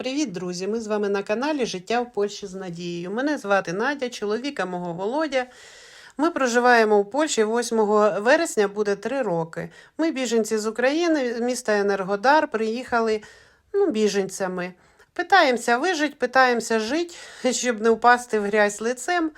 Привіт, друзі! Ми з вами на каналі Життя в Польщі з Надією. Мене звати Надя, чоловіка мого Володя. Ми проживаємо у Польщі 8 вересня буде 3 роки. Ми біженці з України, міста Енергодар, приїхали ну, біженцями. Питаємося вижити, питаємося жити, щоб не впасти в грязь лицем.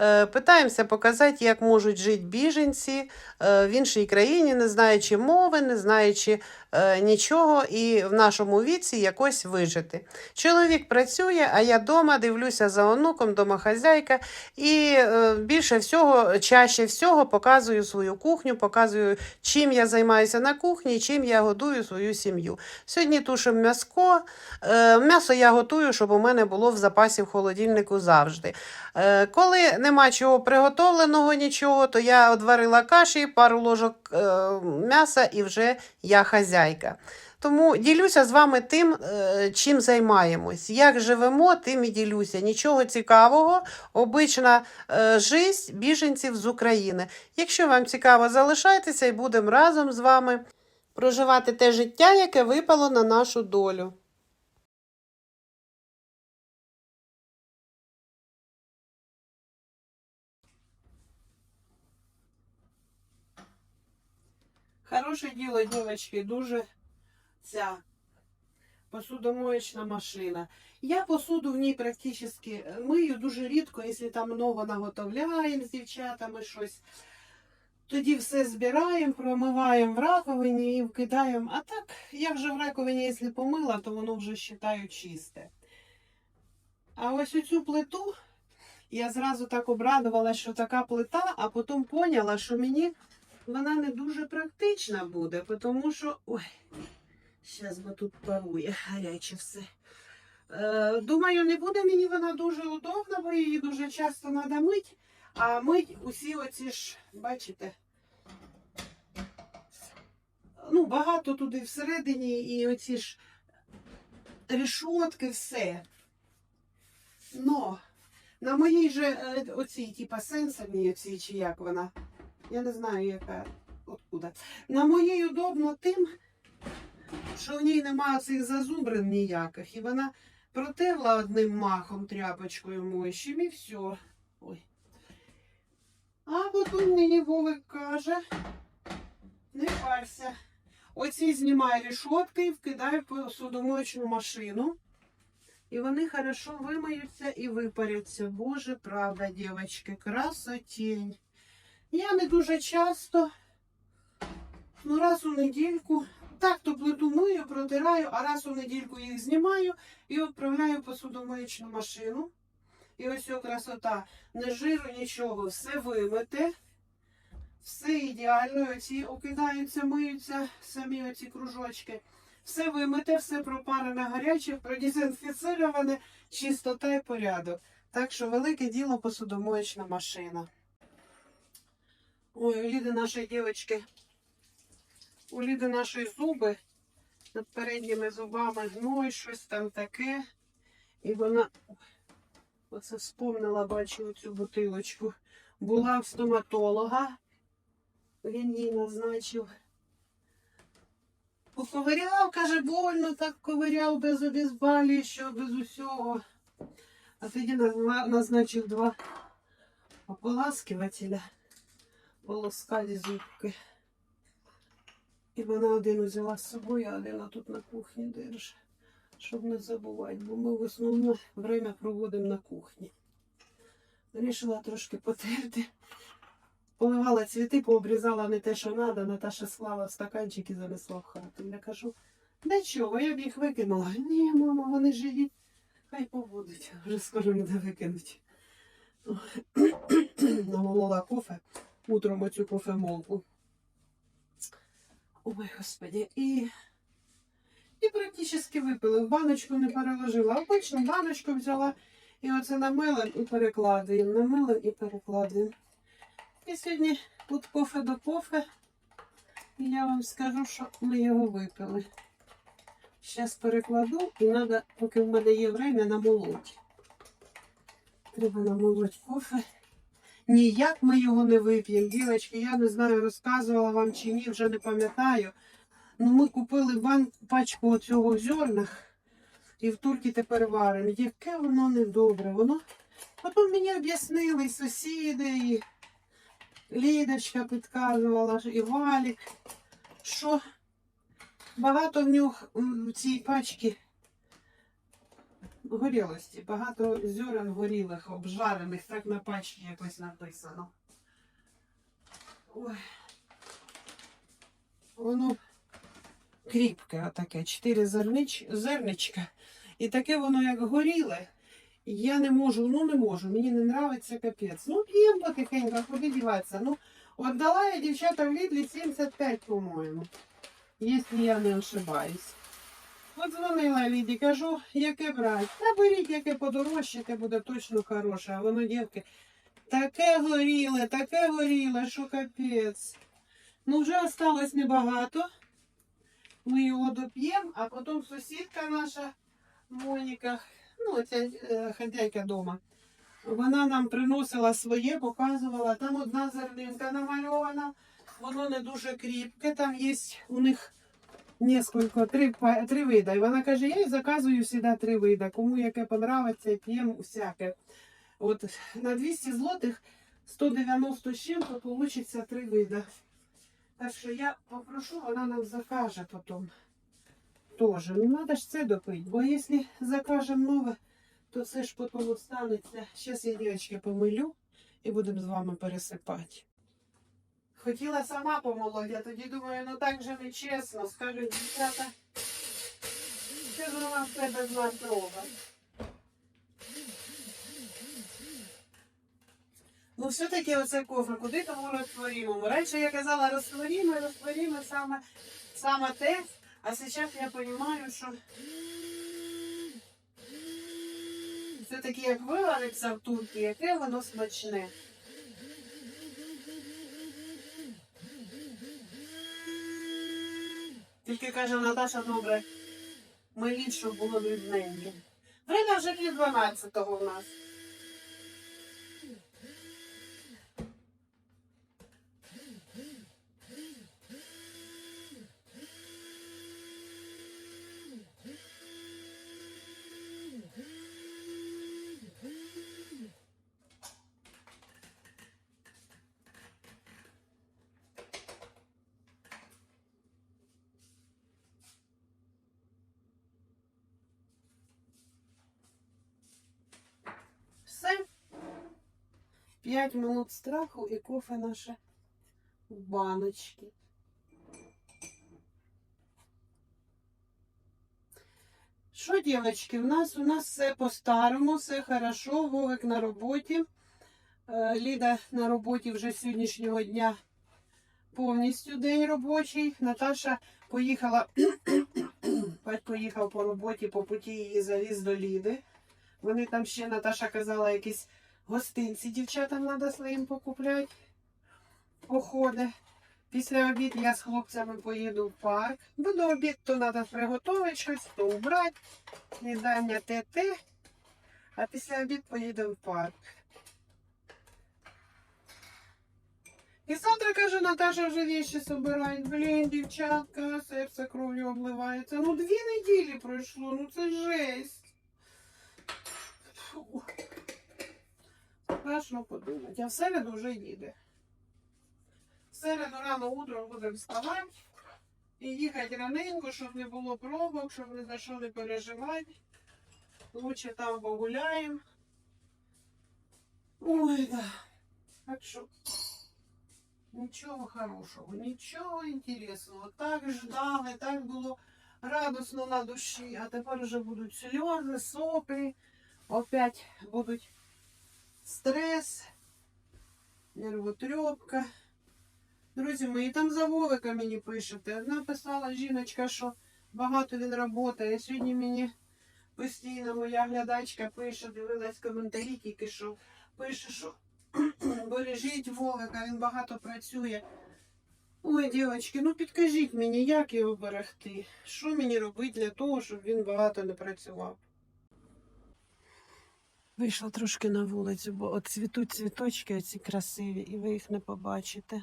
Е, Питаємося показати, як можуть жити біженці е, в іншій країні, не знаючи мови, не знаючи е, нічого, і в нашому віці якось вижити. Чоловік працює, а я вдома дивлюся за онуком, домохазяйка, і е, більше всього, чаще всього показую свою кухню, показую, чим я займаюся на кухні, чим я годую свою сім'ю. Сьогодні тушимо м'яско. Е, М'ясо я готую, щоб у мене було в запасі в холодильнику завжди. Е, Коли нема чого приготовленого, нічого, то я одварила каші, пару ложок е, м'яса і вже я хазяйка. Тому ділюся з вами тим, е, чим займаємось. Як живемо, тим і ділюся. Нічого цікавого, обична е, жизнь біженців з України. Якщо вам цікаво, залишайтеся і будемо разом з вами проживати те життя, яке випало на нашу долю. Хороше діло, дівчатки, дуже ця посудомоєчна машина. Я посуду в ній практично мию дуже рідко, якщо там много наготовляємо з дівчатами щось. Тоді все збираємо, промиваємо в раковині і вкидаємо. А так, я вже в раковині, якщо помила, то воно вже вважаю чисте. А ось оцю плиту я зразу так обрадувалася, що така плита, а потім поняла, що мені вона не дуже практична буде, тому що. Ой, зараз бо тут парує гаряче все. Е, думаю, не буде мені вона дуже удобна, бо її дуже часто треба мити. А мить усі оці ж, бачите, ну, багато туди всередині і оці ж решотки, все. Но на моїй же е, оцій, типа сенсорній оцій, чи як вона, я не знаю, яка откуда. На моїй удобно тим, що в ній немає цих зазубрин ніяких. І вона протерла одним махом тряпочкою моющим і все. Ой. А потім мені Вовик каже, не парся. Оці знімай решотки і вкидай в посудомоечну машину. І вони хорошо вимиються і випаряться. Боже, правда, дівчатки, красотень. Я не дуже часто, ну раз у недільку, так то плиту мию, протираю, а раз у недільку їх знімаю і відправляю в машину. І ось ця красота. Не жиру, нічого, все вимите. Все ідеально. Оці окидаються, миються самі оці кружочки. Все вимите, все пропарене гаряче, продезінфіцироване, чистота і порядок. Так що велике діло посудомоєчна машина. Ой, у Ліди нашої дівчинки, у Ліди нашої зуби над передніми зубами гной, щось там таке. І вона оце вспомнила, бачу цю бутилочку. Була в стоматолога. Він їй назначив. Поковиряв, каже, больно так ковиряв без обізбалі, що без усього. А тоді назначив два ополаскивателя, полоскати зубки. І вона один взяла з собою, а один тут на кухні держить, щоб не забувати, бо ми в основному время проводимо на кухні. Вирішила трошки потерти. Поливала цвіти, пообрізала не те, що треба, Наташа склала в стаканчик і занесла в хату. Я кажу, для чого? Я б їх викинула. Ні, мама, вони живі. Хай побудуть. Вже скоро буде викинуть. Намолола кофе. Утром оцю кофемолку. Ой, господи. І, і практично випили. В баночку не переложила. Обичну баночку взяла. І оце намила і перекладуємо. Намила і перекладуємо. І сьогодні тут кофе до кофе. І я вам скажу, що ми його випили. Зараз перекладу і треба, поки в мене є время, намолоть. Треба намолоть кофе. Ніяк ми його не вип'ємо. Дівчатки, я не знаю, розказувала вам чи ні, вже не пам'ятаю. Ну, ми купили бан, пачку цього в зернах. І в турки тепер варимо. Яке воно недобре. Воно. Потім мені об'яснили і сусіди, і Лідочка підказувала, і Валік, що багато в нього в цій пачці горілості, багато зерен горілих, обжарених, так на пачці якось написано. Ой. Воно кріпке, отаке, чотири зернич, зерничка. І таке воно як горіле. Я не можу, ну не можу, мені не нравиться капець. Ну, п'ємо потихеньку, куди діватися. Ну, отдала я дівчата в Лідлі 75, по-моєму, якщо я не ошибаюсь. От дзвонила Ліді, кажу, яке брати? Та беріть, яке подорожче, те буде точно хороше. А воно, дівки, таке горіле, таке горіле, що капець. Ну, вже осталось небагато. Ми його доп'ємо, а потім сусідка наша Моніка, ну, ця е, хазяйка дома, вона нам приносила своє, показувала. Там одна зернинка намальована, воно не дуже кріпке. Там є у них несколько, три, три вида. І вона каже, я заказую завжди три вида. Кому яке подобається, п'ємо всяке. От на 200 злотих 190 з чим, то вийде три вида. Так що я попрошу, вона нам закаже потім. Тоже. Ну, треба ж це допити, бо якщо закажемо нове, то це ж потім останеться. Зараз я дівчатки помилю і будемо з вами пересипати. Хотіла сама помолоти, а тоді думаю, ну так же не чесно. Скажуть, дівчата, що ж вона в тебе з нас робить. Ну, все-таки оце кофе, куди тому розтворимому. Раніше я казала розтворимо, розтворимо саме, саме те, а зараз я розумію, що все-таки як вивариться в турці, яке воно смачне. Тільки каже Наташа, добре, миліть, щоб було рідненьке. Время вже пів 12-го в нас. Все. 5 минут страху і кофе наше в баночці. Що, дівчатки, в нас у нас все по-старому, все хорошо, Вовик на роботі. Е, Ліда на роботі вже з сьогоднішнього дня повністю день робочий. Наташа поїхала, поїхав по роботі, по путі її завіз до Ліди. Вони там ще, Наташа казала, якісь гостинці дівчатам треба своїм покупляти. Походи. Після обід я з хлопцями поїду в парк. Бо до обід то треба приготувати щось, то убрати, снідання ТТ. А після обід поїдемо в парк. І завтра, каже, Наташа вже вещи собирають. Блін, дівчатка, серце кров'ю обливається. Ну, дві неділі пройшло, ну це жесть. Фу. Страшно подумати. А в середу вже їде. В середу рано утром будемо вставати і їхати раненько, щоб не було пробок, щоб ні за що не переживати. Лучше там погуляємо. Ой, да. Так що нічого хорошого, нічого інтересного. Так ждали, так було радосно на душі, а тепер вже будуть сльози, соплі, опять будуть стрес, нервотрепка. Друзі мої, там за Вовика мені пишете. Написала жіночка, що багато він працює. Сьогодні мені постійно моя глядачка пише, дивилась коментарі, тільки що пише, що бережіть Вовика, він багато працює. Ой, дівчатки, ну підкажіть мені, як його берегти? Що мені робити для того, щоб він багато не працював? Вийшла трошки на вулицю, бо от цвітуть цвіточки оці красиві, і ви їх не побачите.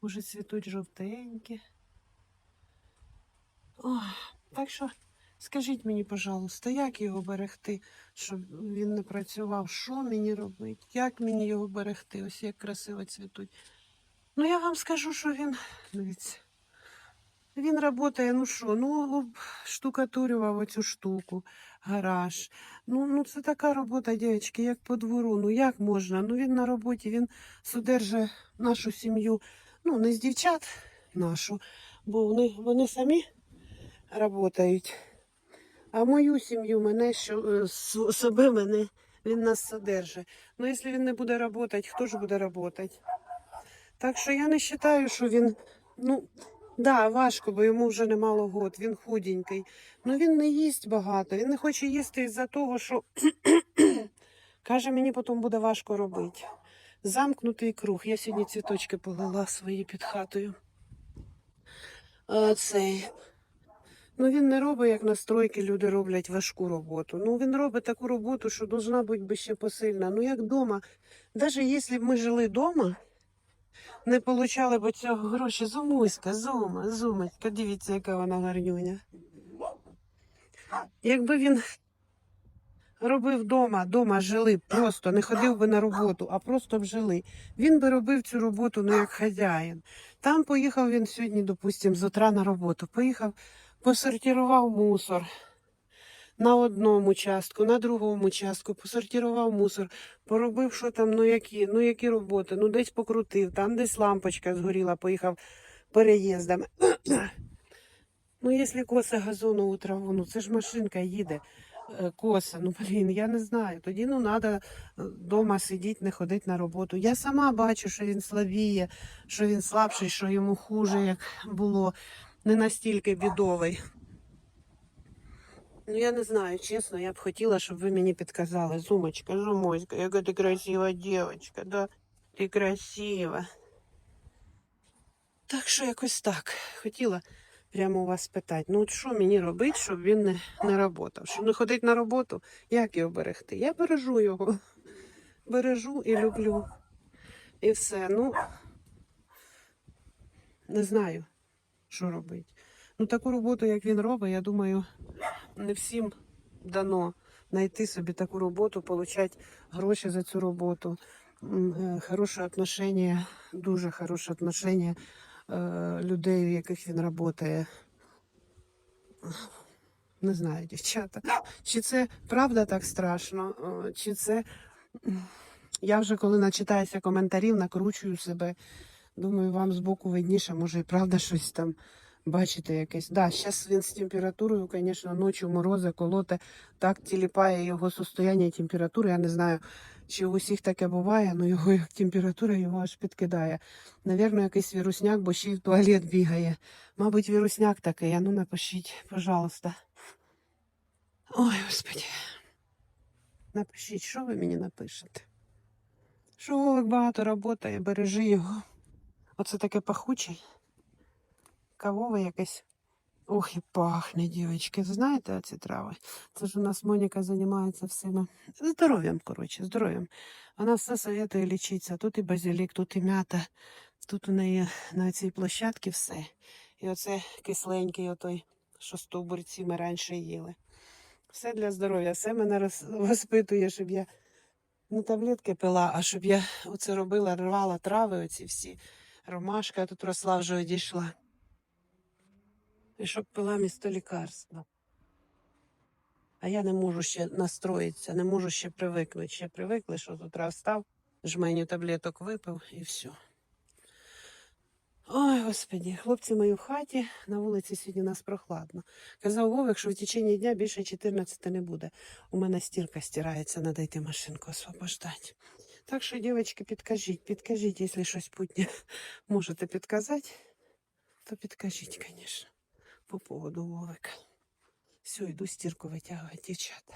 Уже цвітуть жовтенькі. Ой, так що Скажіть мені, пожалуйста, як його берегти, щоб він не працював? Що мені робити? Як мені його берегти? Ось як красиво цвітуть. Ну, я вам скажу, що він. Дивіться. Він працює, ну що, ну штукатурював оцю штуку, гараж. Ну, ну це така робота, дівчатки, як по двору. Ну як можна? Ну він на роботі, він содержить нашу сім'ю, ну не з дівчат нашу, бо вони, вони самі працюють. А мою сім'ю, мене, що е, себе мене, він нас содержить. Ну, якщо він не буде працювати, хто ж буде працювати? Так що я не вважаю, що він, ну, да, важко, бо йому вже немало год, він худенький. Ну він не їсть багато, він не хоче їсти із-за того, що каже, мені потім буде важко робити. Замкнутий круг. Я сьогодні цвіточки полила свої під хатою. А. Ну він не робить, як на стройки люди роблять важку роботу. Ну він робить таку роботу, що должна бути ще посильна. Ну як вдома, навіть якщо б ми жили вдома, не получали б цього гроші. Зумуська, зума, зумочка, дивіться, яка вона гарнюня. Якби він робив вдома, вдома жили, просто не ходив би на роботу, а просто б жили. Він би робив цю роботу ну, як хазяїн. Там поїхав він сьогодні, допустимо, з утра на роботу. Поїхав, посортував мусор. На одному частку, на другому частку, посортував мусор, поробив, що там, ну які, ну які роботи, ну десь покрутив, там десь лампочка згоріла, поїхав переїздом. Ну, якщо коса газонову траву, ну це ж машинка їде, е, коса, ну блін, я не знаю. Тоді ну треба вдома сидіти, не ходити на роботу. Я сама бачу, що він слабіє, що він слабший, що йому хуже, як було, не настільки бідовий. Ну, я не знаю, чесно, я б хотіла, щоб ви мені підказали. Зумочка, Зумоська, яка ти красива дівчинка, да? Ти красива. Так що якось так. Хотіла прямо у вас спитати. Ну, от що мені робити, щоб він не, не працював? Щоб не ходити на роботу, як його берегти? Я бережу його. Бережу і люблю. І все. Ну, не знаю, що робити. Ну, таку роботу, як він робить, я думаю, не всім дано знайти собі таку роботу, отримати гроші за цю роботу. Е, Хороше отношення, дуже хороше отношення е, людей, у яких він працює. Не знаю, дівчата. Чи це правда так страшно, е, чи це. Я вже коли начитаюся коментарів, накручую себе. Думаю, вам збоку видніше, може і правда щось там бачите якесь. Да, зараз він з температурою, звісно, ночі морози, колоте, так тіліпає його состояння температури. Я не знаю, чи у всіх таке буває, але його як температура його аж підкидає. Навірно, якийсь вірусняк, бо ще й в туалет бігає. Мабуть, вірусняк такий. А ну напишіть, пожалуйста. Ой, господи. Напишіть, що ви мені напишете? Що багато працює, бережи його. Оце таке пахуче. Кавове якесь. Ох, і пахне, дівчатки. Знаєте оці трави? Це ж у нас Моніка займається всіма. Здоров'ям, коротше, здоров'ям. Вона все советує лічитися. Тут і базилік, тут і м'ята. Тут у неї на цій площадці все. І оце кисленький, отой, що стовбурці ми раніше їли. Все для здоров'я, все мене роз- розпитує, щоб я не таблетки пила, а щоб я оце робила, рвала трави, оці всі. Ромашка тут росла, вже одійшла. І щоб пила місто лікарства. А я не можу ще настроїтися, не можу ще привикнути. Ще привикли, що з утра встав, жменю таблеток випив і все. Ой, господі, хлопці мої в хаті, на вулиці сьогодні у нас прохладно. Казав Вовик, що в течение дня більше 14 не буде. У мене стірка стирається, треба йти машинку освобождати. Так що, дівчатки, підкажіть, підкажіть, якщо щось путнє можете підказати, то підкажіть, звісно, по поводу Вовика. Все, йду стірку витягувати, дівчата.